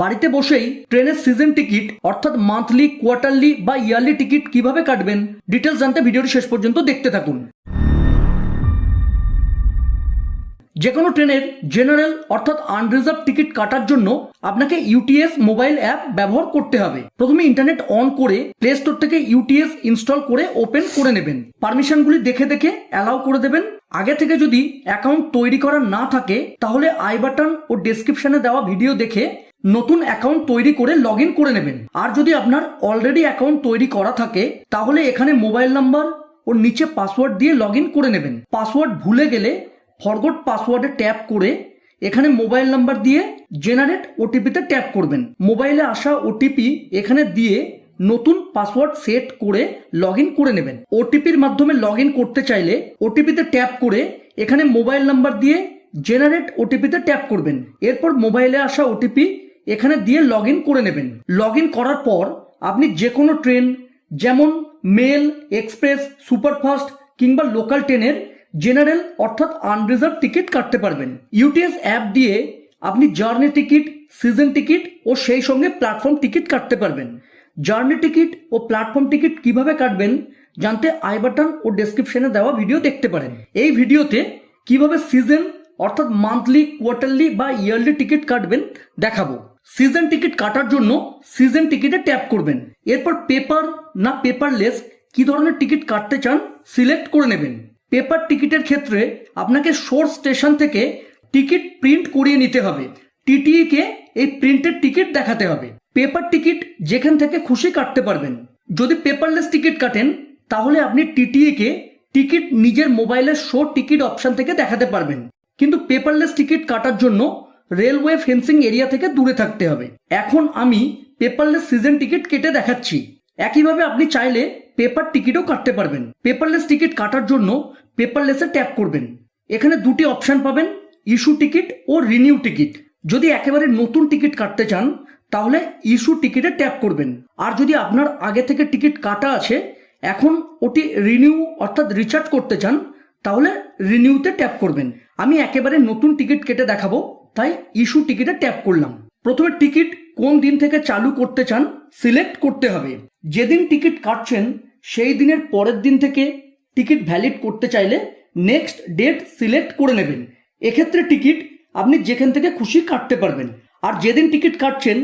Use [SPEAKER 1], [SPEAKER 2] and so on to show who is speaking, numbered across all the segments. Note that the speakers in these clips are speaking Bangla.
[SPEAKER 1] বাড়িতে বসেই ট্রেনের সিজন টিকিট অর্থাৎ মান্থলি কোয়ার্টারলি বা ইয়ারলি টিকিট কীভাবে কাটবেন? ডিটেলস জানতে ভিডিওটি শেষ পর্যন্ত দেখতে থাকুন। যে কোনো ট্রেনের জেনারেল অর্থাৎ আনরিজার্ভ টিকিট কাটার জন্য আপনাকে ইউটিএস মোবাইল অ্যাপ ব্যবহার করতে হবে। প্রথমে ইন্টারনেট অন করে প্লে স্টোর থেকে ইউটিএস ইনস্টল করে ওপেন করে নেবেন। পারমিশনগুলি দেখে দেখে অ্যালাউ করে দেবেন। আগে থেকে যদি অ্যাকাউন্ট তৈরি করা না থাকে, তাহলে আই বাটন ও ডেসক্রিপশনে দেওয়া ভিডিও দেখে নতুন অ্যাকাউন্ট তৈরি করে লগ করে নেবেন। আর যদি আপনার অলরেডি অ্যাকাউন্ট তৈরি করা থাকে, তাহলে এখানে মোবাইল নাম্বার ও নিচে পাসওয়ার্ড দিয়ে লগ করে নেবেন। পাসওয়ার্ড ভুলে গেলে ফরগট পাসওয়ার্ডে ট্যাপ করে এখানে মোবাইল নাম্বার দিয়ে জেনারেট ওটিপিতে ট্যাপ করবেন। মোবাইলে আসা ওটিপি এখানে দিয়ে নতুন পাসওয়ার্ড সেট করে লগ করে নেবেন। ওটিপির মাধ্যমে লগ করতে চাইলে ওটিপিতে ট্যাপ করে এখানে মোবাইল নাম্বার দিয়ে জেনারেট ওটিপিতে ট্যাপ করবেন। এরপর মোবাইলে আসা ওটিপি এখানে দিয়ে লগ করে নেবেন। লগ করার পর আপনি যে কোনো ট্রেন যেমন মেল এক্সপ্রেস সুপারফাস্ট কিংবা লোকাল ট্রেনের জেনারেল অর্থাৎ আনরিজার্ভ টিকিট কাটতে পারবেন। ইউটিএস অ্যাপ দিয়ে আপনি জার্নি টিকিট সিজন টিকিট ও সেই সঙ্গে প্ল্যাটফর্ম টিকিট কাটতে পারবেন। জার্নি টিকিট ও প্ল্যাটফর্ম টিকিট কীভাবে কাটবেন জানতে আই বাটন ও ডেসক্রিপশনে দেওয়া ভিডিও দেখতে পারেন। এই ভিডিওতে কীভাবে সিজন অর্থাৎ মান্থলি কোয়ার্টারলি বা ইয়ারলি টিকিট কাটবেন দেখাবো। সিজন টিকিট কাটার জন্য সিজন টিকিটে ট্যাপ করবেন। এরপর পেপার না পেপারলেস কি ধরনের টিকিট কাটতে চান সিলেক্ট করে নেবেন। পেপার টিকিটের ক্ষেত্রে আপনাকে সোর্স স্টেশন থেকে টিকিট প্রিন্ট করিয়ে নিতে হবে। টিটিই কে এই প্রিন্টেড টিকিট দেখাতে হবে। পেপার টিকিট যেখান থেকে খুশি কাটতে পারবেন। যদি পেপারলেস টিকিট কাটেন, তাহলে আপনি টিটিই কে টিকিট নিজের মোবাইলের শো টিকিট অপশন থেকে দেখাতে পারবেন। কিন্তু পেপারলেস টিকিট কাটার জন্য রেলওয়ে ফেন্সিং এরিয়া থেকে দূরে থাকতে হবে। এখন আমি পেপারলেস সিজন টিকিট কেটে দেখাচ্ছি। একইভাবে আপনি চাইলে পেপার টিকিটও কাটতে পারবেন। পেপারলেস টিকিট কাটার জন্য পেপারলেসে ট্যাপ করবেন। এখানে দুটি অপশন পাবেন, ইস্যু টিকিট ও রিনিউ টিকিট। যদি একেবারে নতুন টিকিট কাটতে চান, তাহলে ইস্যু টিকিটে ট্যাপ করবেন। আর যদি আপনার আগে থেকে টিকিট কাটা আছে, এখন ওটি রিনিউ অর্থাৎ রিচার্জ করতে চান, তাহলে রিনিউতে ট্যাপ করবেন। আমি একেবারে নতুন টিকিট কেটে দেখাবো, তাই ইস্যু টিকিটে ট্যাপ করলাম। প্রথমে টিকিট কোন দিন থেকে চালু করতে চান, সিলেক্ট করতে হবে। যেদিন টিকিট কাটছেন সেই দিনের পরের দিন থেকে টিকিট ভ্যালিড করতে চাইলে নেক্সট ডেট সিলেক্ট করে নেবেন। এক্ষেত্রে টিকিট আপনি যেখান থেকে খুশি কাটতে পারবেন। আর যেদিন টিকিট কাটছেন,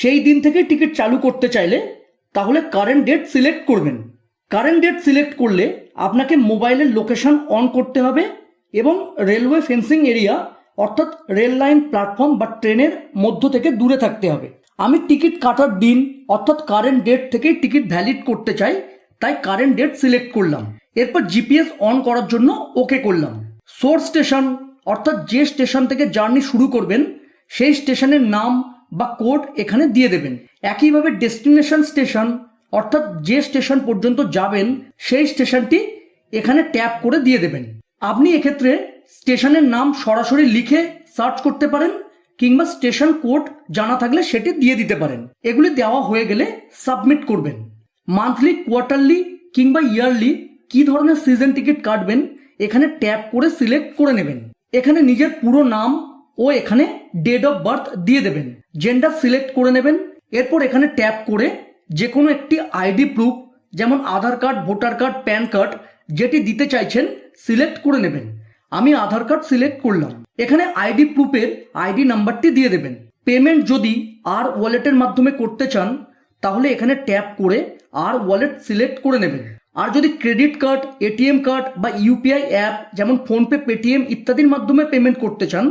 [SPEAKER 1] সেই দিন থেকে টিকিট চালু করতে চাইলে তাহলে কারেন্ট ডেট সিলেক্ট করবেন। কারেন্ট ডেট সিলেক্ট করলে আপনাকে মোবাইলের লোকেশন অন করতে হবে এবং রেলওয়ে ফেন্সিং এরিয়া অর্থাৎ রেল লাইন প্ল্যাটফর্ম বা ট্রেনের মধ্য থেকে দূরে থাকতে হবে। আমি টিকিট কাটার দিন, অর্থাৎ কারেন্ট ডেট থেকেই টিকিট ভ্যালিড করতে চাই তাই কারেন্ট ডেট সিলেক্ট করলাম। এরপর জিপিএস অন করার জন্য ওকে করলাম। সোর্স স্টেশন অর্থাৎ যে স্টেশন থেকে জার্নি শুরু করবেন, সেই স্টেশনের নাম বা কোড এখানে দিয়ে দেবেন। একইভাবে ডেস্টিনেশন স্টেশন অর্থাৎ যে স্টেশন পর্যন্ত যাবেন, সেই স্টেশনটি এখানে ট্যাপ করে দিয়ে দেবেন। আপনি এক্ষেত্রে স্টেশনের নাম সরাসরি লিখে সার্চ করতে পারেন, কিংবা স্টেশন কোড জানা থাকলে সেটি দিয়ে দিতে পারেন। এগুলি দেওয়া হয়ে গেলে সাবমিট করবেন। মান্থলি কোয়ার্টারলি কিংবা ইয়ারলি কি ধরনের সিজন টিকিট কাটবেন, এখানে ট্যাপ করে সিলেক্ট করে নেবেন। এখানে নিজের পুরো নাম ও এখানে ডেট অফ বার্থ দিয়ে দেবেন। জেন্ডার সিলেক্ট করে নেবেন। এরপর এখানে ট্যাপ করে যে কোনো একটি আইডি প্রুফ যেমন Aadhaar card, voter card, PAN card, যেটি দিতে চাইছেন সিলেক্ট করে নেবেন। আমি আধার কার্ড সিলেক্ট করলাম। এখানে আইডি প্রুফের আইডি নাম্বারটি দিয়ে দেবেন। পেমেন্ট যদি আর ওয়ালেটের মাধ্যমে করতে চান তাহলে এখানে ট্যাপ করে আর ওয়ালেট সিলেক্ট করে নেবেন। আর যদি ক্রেডিট কার্ড এটিএম কার্ড বা ইউপিআই অ্যাপ যেমন ফোনপে পেটিএম ইত্যাদির মাধ্যমে পেমেন্ট করতে চান,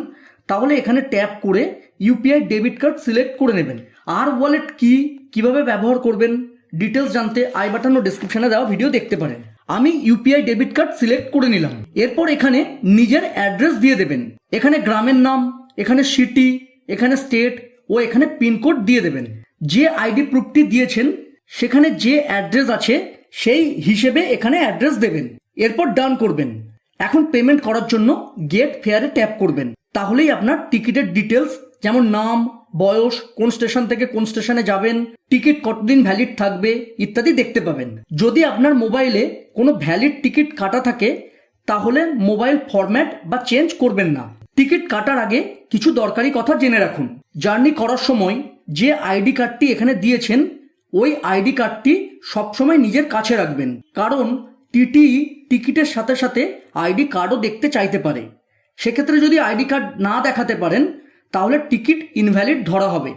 [SPEAKER 1] তাহলে এখানে ট্যাপ করে ইউপিআই ডেবিট কার্ড সিলেক্ট করে নেবেন। আর ওয়ালেট কি, কীভাবে ব্যবহার করবেন ডিটেলস জানতে আই বাটন ও ডিসক্রিপশনে দেওয়া ভিডিও দেখতে পারেন। আমি ইউপিআই ডেবিট কার্ড সিলেক্ট করে নিলাম। এরপর এখানে নিজের অ্যাড্রেস দিয়ে দেবেন। এখানে গ্রামের নাম, এখানে সিটি এখানে স্টেট ও এখানে পিনকোড দিয়ে দেবেন। যে আইডি প্রুফটি দিয়েছেন, সেখানে যে অ্যাড্রেস আছে, সেই হিসেবে এখানে অ্যাড্রেস দেবেন। এরপর ডান করবেন। এখন পেমেন্ট করার জন্য গেট ফেয়ারে ট্যাপ করবেন। তাহলেই আপনার টিকিটের ডিটেলস, যেমন নাম, বয়স, কোন স্টেশন থেকে কোন স্টেশনে যাবেন, টিকিট কতদিন ভ্যালিড থাকবে, ইত্যাদি দেখতে পাবেন। যদি আপনার মোবাইলে কোনো ভ্যালিড টিকিট কাটা থাকে, তাহলে মোবাইল ফরম্যাট বা চেঞ্জ করবেন না। টিকিট কাটার আগে কিছু দরকারি কথা জেনে রাখুন। জার্নি করার সময় যে আইডি কার্ডটি এখানে দিয়েছেন, ওই আইডি কার্ডটি সবসময় নিজের কাছে রাখবেন। কারণ টিটি টিকিটের সাথে সাথে আইডি কার্ডও দেখতে চাইতে পারে। সেক্ষেত্রে যদি আইডি কার্ড না দেখাতে পারেন, তাহলে টিকিট ইনভ্যালিড ধরা হবে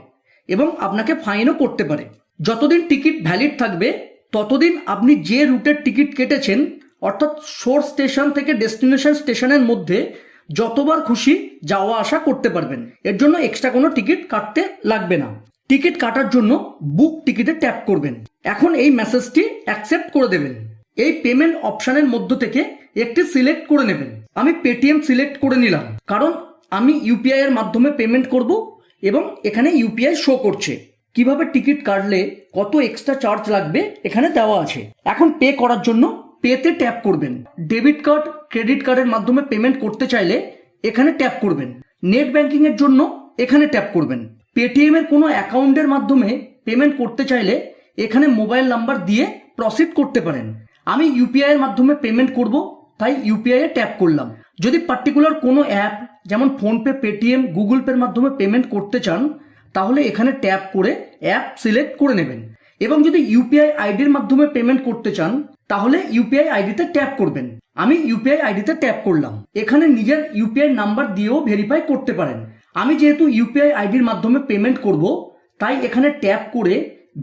[SPEAKER 1] এবং আপনাকে ফাইনও করতে পারে। যতদিন টিকিট ভ্যালিড থাকবে, ততদিন আপনি যে রুটের টিকিট কেটেছেন, অর্থাৎ সোর্স স্টেশন থেকে ডেস্টিনেশন স্টেশনের মধ্যে যতবার খুশি যাওয়া আসা করতে পারবেন। এর জন্য এক্সট্রা কোনো টিকিট কাটতে লাগবে না। টিকিট কাটার জন্য বুক টিকিটে ট্যাপ করবেন। এখন এই মেসেজটি অ্যাকসেপ্ট করে দেবেন। এই পেমেন্ট অপশানের মধ্য থেকে একটি সিলেক্ট করে নেবেন। আমি পেটিএম সিলেক্ট করে নিলাম। কারণ আমি ইউপিআই এর মাধ্যমে পেমেন্ট করব এবং এখানে ইউপিআই শো করছে। কীভাবে টিকিট কাটলে কত এক্সট্রা চার্জ লাগবে এখানে দেওয়া আছে। এখন পে করার জন্য পেতে ট্যাপ করবেন। ডেবিট কার্ড ক্রেডিট কার্ডের মাধ্যমে পেমেন্ট করতে চাইলে এখানে ট্যাপ করবেন। নেট ব্যাংকিং এর জন্য এখানে ট্যাপ করবেন। পেটিএম এর কোনো অ্যাকাউন্টের মাধ্যমে পেমেন্ট করতে চাইলে এখানে মোবাইল নাম্বার দিয়ে প্রসিড করতে পারেন। আমি ইউপিআই এর মাধ্যমে পেমেন্ট করব, তাই ইউপিআই এ ট্যাপ করলাম। যদি পার্টিকুলার কোনো অ্যাপ যেমন ফোনপে পেটিএম গুগল পের মাধ্যমে পেমেন্ট করতে চান, তাহলে এখানে ট্যাপ করে অ্যাপ সিলেক্ট করে নেবেন। এবং যদি ইউপিআই আইডির মাধ্যমে পেমেন্ট করতে চান, তাহলে ইউপিআই আইডিতে ট্যাপ করবেন। আমি ইউপিআই আইডিতে ট্যাপ করলাম। এখানে নিজের ইউপিআই নাম্বার দিয়েও ভেরিফাই করতে পারেন। আমি যেহেতু ইউপিআই আইডির মাধ্যমে পেমেন্ট করব, তাই এখানে ট্যাপ করে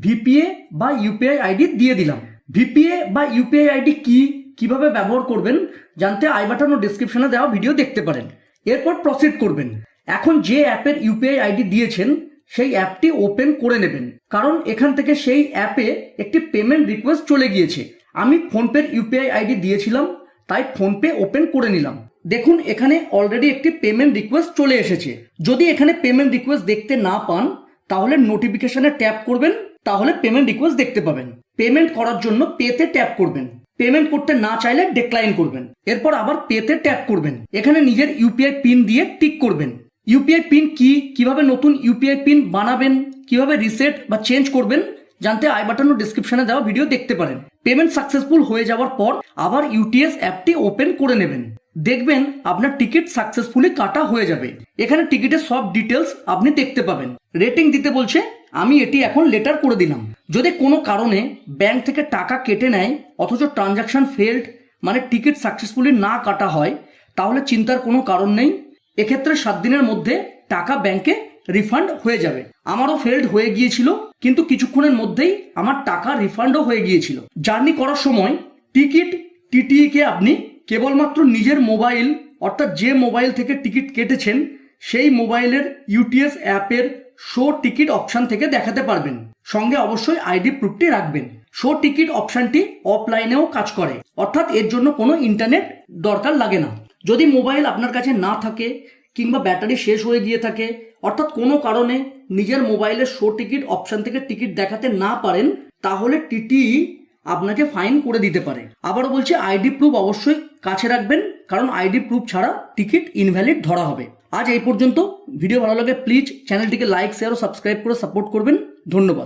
[SPEAKER 1] ভিপিএ বা ইউপিআই আইডি দিয়ে দিলাম। ভিপিএ বা ইউপিআই আইডি কি, কীভাবে ব্যবহার করবেন, জানতে আই বাটন ও ডিসক্রিপশনে দেওয়া ভিডিও দেখতে পারেন। এরপর প্রসিড করবেন। এখন যে অ্যাপের ইউপিআই আইডি দিয়েছেন, সেই অ্যাপটি ওপেন করে নেবেন। কারণ এখান থেকে সেই অ্যাপে একটি পেমেন্ট রিকোয়েস্ট চলে গিয়েছে। আমি ফোনপের ইউপিআই আইডি দিয়েছিলাম তাই ফোনপে ওপেন করে নিলাম। দেখুন, এখানে অলরেডি একটি পেমেন্ট রিকোয়েস্ট চলে এসেছে। যদি এখানে পেমেন্ট রিকোয়েস্ট দেখতে না পান, তাহলে নোটিফিকেশনে ট্যাপ করবেন, তাহলে পেমেন্ট রিকোয়েস্ট দেখতে পাবেন। পেমেন্ট করার জন্য পেতে ট্যাপ করবেন। পেমেন্ট করতে না চাইলে ডিক্লাইন করবেন। এরপর আবার পেতে ট্যাপ করবেন। এখানে নিজের ইউপিআই পিন দিয়ে টিক করবেন। ইউপিআই পিন কি, কীভাবে নতুন ইউপিআই পিন বানাবেন, কীভাবে রিসেট বা চেঞ্জ করবেন, জানতে আই বাটন ও ডিসক্রিপশনে দেওয়া ভিডিও দেখতে পারেন। পেমেন্ট সাকসেসফুল হয়ে যাওয়ার পর আবার ইউটিএস অ্যাপটি ওপেন করে নেবেন। দেখবেন আপনার টিকিট সাকসেসফুলি কাটা হয়ে যাবে। এখানে টিকিটের সব ডিটেলস আপনি দেখতে পাবেন। রেটিং দিতে বলছে, আমি এটি এখন লেটার করে দিলাম। যদি কোনো কারণে ব্যাংক থেকে টাকা কেটে নেয়, অথচ ট্রানজাকশন ফেল্ড মানে টিকিট সাকসেসফুলি না কাটা হয়, তাহলে চিন্তার কোনো কারণ নেই। এক্ষেত্রে সাত দিনের মধ্যে টাকা ব্যাংকে রিফান্ড হয়ে যাবে। আমারও ফেল্ড হয়ে গিয়েছিল, কিন্তু কিছুক্ষণের মধ্যেই আমার টাকা রিফান্ডও হয়ে গিয়েছিল। জার্নি করার সময় টিকিট টিটিই কে আপনি কেবলমাত্র নিজের মোবাইল অর্থাৎ যে মোবাইল থেকে টিকিট কেটেছেন, সেই মোবাইলের ইউটিএস অ্যাপের শো টিকিট অপশন থেকে দেখাতে পারবেন। সঙ্গে অবশ্যই আইডি প্রুফটি রাখবেন। শো টিকিট অপশনটি অফলাইনেও কাজ করে। অর্থাৎ এর জন্য কোনো ইন্টারনেট দরকার লাগে না। যদি মোবাইল আপনার কাছে না থাকে কিংবা ব্যাটারি শেষ হয়ে গিয়ে থাকে, অর্থাৎ কোনো কারণে নিজের মোবাইলের শো টিকিট অপশন থেকে টিকিট দেখাতে না পারেন, তাহলে টিটি আপনাকে ফাইন করে দিতে পারে। আবারও বলছি আইডি প্রুফ অবশ্যই কাছে রাখবেন, কারণ আইডি প্রুফ ছাড়া টিকিট ইনভ্যালিড ধরা হবে। আজ এই পর্যন্ত, ভিডিও ভালো লাগে প্লিজ চ্যানেলটিকে লাইক শেয়ার ও সাবস্ক্রাইব করে সাপোর্ট করবেন। ধন্যবাদ।